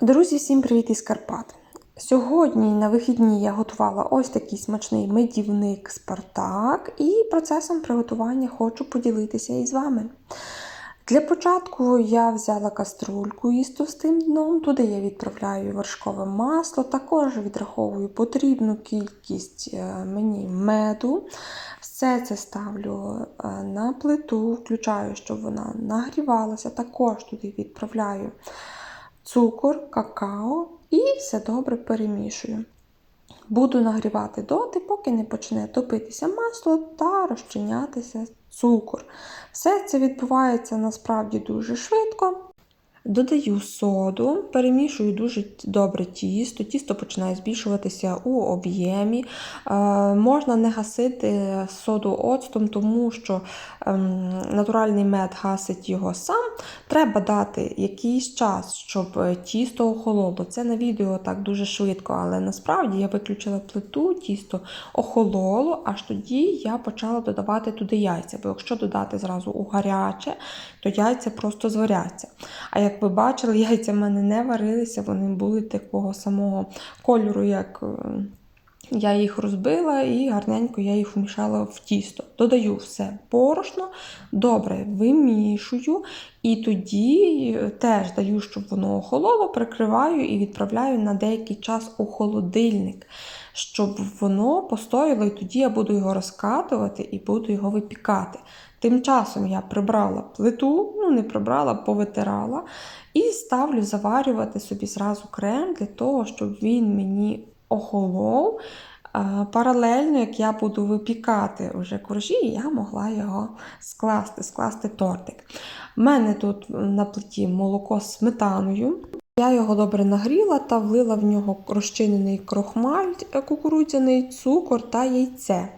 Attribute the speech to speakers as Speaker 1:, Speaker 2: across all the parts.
Speaker 1: Друзі, всім привіт із Карпат! Сьогодні на вихідні я готувала ось такий смачний медівник Спартак, і процесом приготування хочу поділитися із вами. Для початку я взяла каструльку із товстим дном, туди я відправляю вершкове масло, також відраховую потрібну кількість е, мені меду. Все це ставлю е, на плиту, включаю, щоб вона нагрівалася. Також туди відправляю цукор, какао і все добре перемішую. Буду нагрівати доти, поки не почне топитися масло та розчинятися цукор. Все це відбувається насправді дуже швидко. Додаю соду, перемішую дуже добре тісто. Тісто починає збільшуватися у об'ємі. Е, можна не гасити соду оцтом, тому що ем, натуральний мед гасить його сам. Треба дати якийсь час, щоб тісто охололо. Це на відео так дуже швидко, але насправді я виключила плиту, тісто охололо, аж тоді я почала додавати туди яйця. Бо якщо додати зразу у гаряче, то яйця просто зваряться. А як ви бачили, яйця в мене не варилися, вони були такого самого кольору, як я їх розбила, і гарненько я їх вмішала в тісто. Додаю все борошно, добре вимішую, і тоді теж даю, щоб воно охололо, прикриваю і відправляю на деякий час у холодильник, щоб воно постояло, і тоді я буду його розкатувати і буду його випікати. Тим часом я прибрала плиту, ну не прибрала, повитирала, і ставлю заварювати собі зразу крем для того, щоб він мені охолов. Паралельно, як я буду випікати вже коржі, я могла його скласти, скласти тортик. У мене тут на плиті молоко з сметаною. Я його добре нагріла та влила в нього розчинений крохмаль, кукурудзяний цукор та яйце.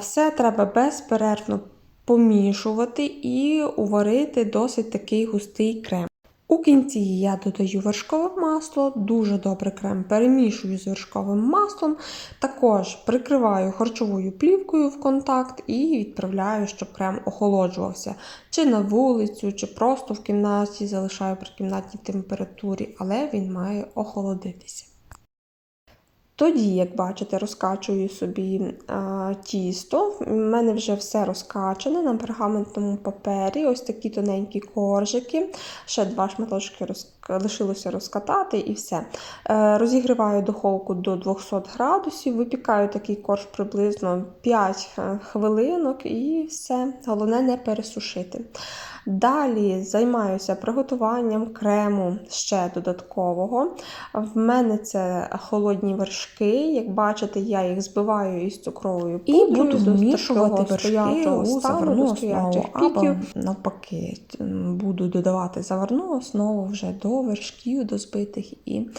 Speaker 1: Все треба безперервно помішувати і уварити досить такий густий крем. У кінці я додаю вершкове масло, дуже добре крем перемішую з вершковим маслом, також прикриваю харчовою плівкою в контакт і відправляю, щоб крем охолоджувався. Чи на вулицю, чи просто в кімнаті залишаю при кімнатній температурі, але він має охолодитися. Тоді, як бачите, розкачую собі а, тісто. У мене вже все розкачане на пергаментному папері. Ось такі тоненькі коржики. Ще два шматочки роз... лишилося розкатати і все. Е, розігріваю духовку до 200 градусів, випікаю такий корж приблизно 5 хвилинок і все. Головне не пересушити. Далі займаюся приготуванням крему ще додаткового. В мене це холодні вершки. Як бачите, я їх збиваю із цукровою пудрою. І буду вмішувати вершки у заварну основу, або навпаки, буду додавати заварну основу вже до вершків, до збитих і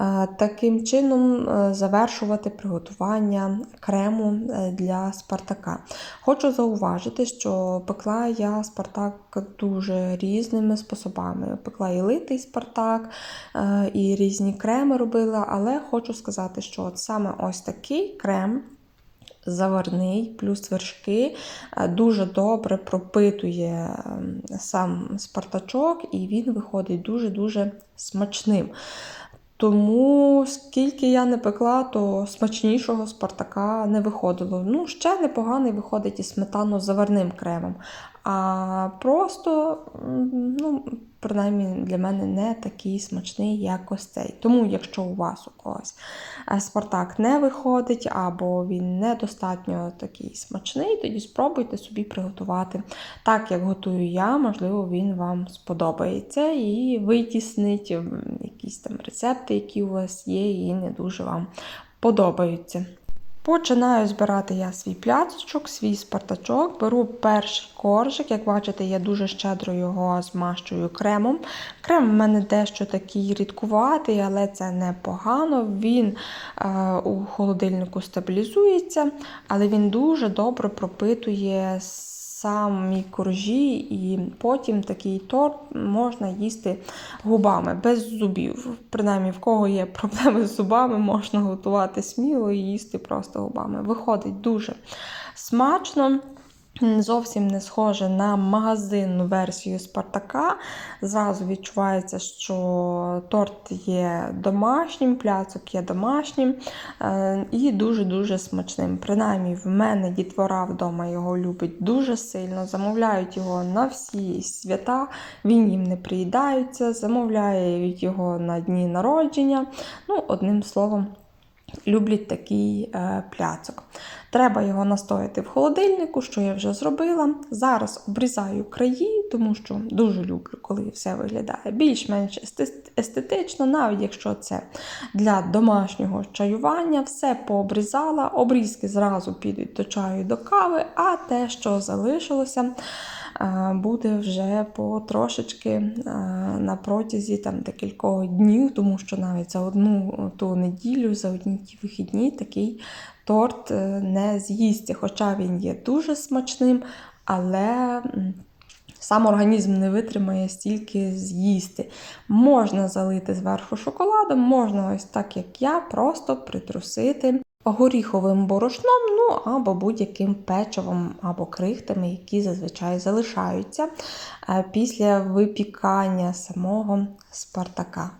Speaker 1: е, таким чином е, завершувати приготування крему для Спартака. Хочу зауважити, що пекла я Спартак дуже різними способами. Пекла і литий Спартак, і різні креми робила, але хочу сказати, що от саме ось такий крем. Заварний, плюс вершки, дуже добре пропитує сам спартачок, і він виходить дуже-дуже смачним. Тому, скільки я не пекла, то смачнішого Спартака не виходило. Ну, ще непоганий виходить із сметано-заварним кремом. А просто, ну, принаймні, для мене не такий смачний, як ось цей. Тому, якщо у вас у когось Спартак не виходить, або він недостатньо такий смачний, тоді спробуйте собі приготувати так, як готую я, можливо, він вам сподобається і витіснить якісь там рецепти, які у вас є, і не дуже вам подобаються. Починаю збирати я свій пляцочок, свій спартачок, беру перший коржик. Як бачите, я дуже щедро його змащую кремом. Крем в мене дещо такий рідкуватий, але це непогано. Він е, у холодильнику стабілізується, але він дуже добре пропитує самі коржі, і потім такий торт можна їсти губами, без зубів. Принаймні, в кого є проблеми з зубами, можна готувати сміло і їсти просто губами. Виходить дуже смачно. Зовсім не схоже на магазинну версію Спартака. Зразу відчувається, що торт є домашнім, пляцок є домашнім е, і дуже-дуже смачним. Принаймні, в мене дітвора вдома його любить дуже сильно, замовляють його на всі свята, він їм не приїдається, замовляють його на дні народження. Ну, одним словом. Люблять такий е, пляцок. Треба його настояти в холодильнику, що я вже зробила. Зараз обрізаю краї, тому що дуже люблю, коли все виглядає більш-менш естетично, навіть якщо це для домашнього чаювання, все пообрізала. Обрізки зразу підуть до чаю до кави, а те, що залишилося, е, буде вже потрошечки е, на протязі там, декількох днів, тому що навіть за одну ту неділю, за одні ті вихідні такий торт е, не з'їсти. Хоча він є дуже смачним, але сам організм не витримає стільки з'їсти. Можна залити зверху шоколадом, можна ось так, як я, просто притрусити горіховим борошном, ну або будь-яким печивом або крихтами, які зазвичай залишаються е, після випікання самого спартака.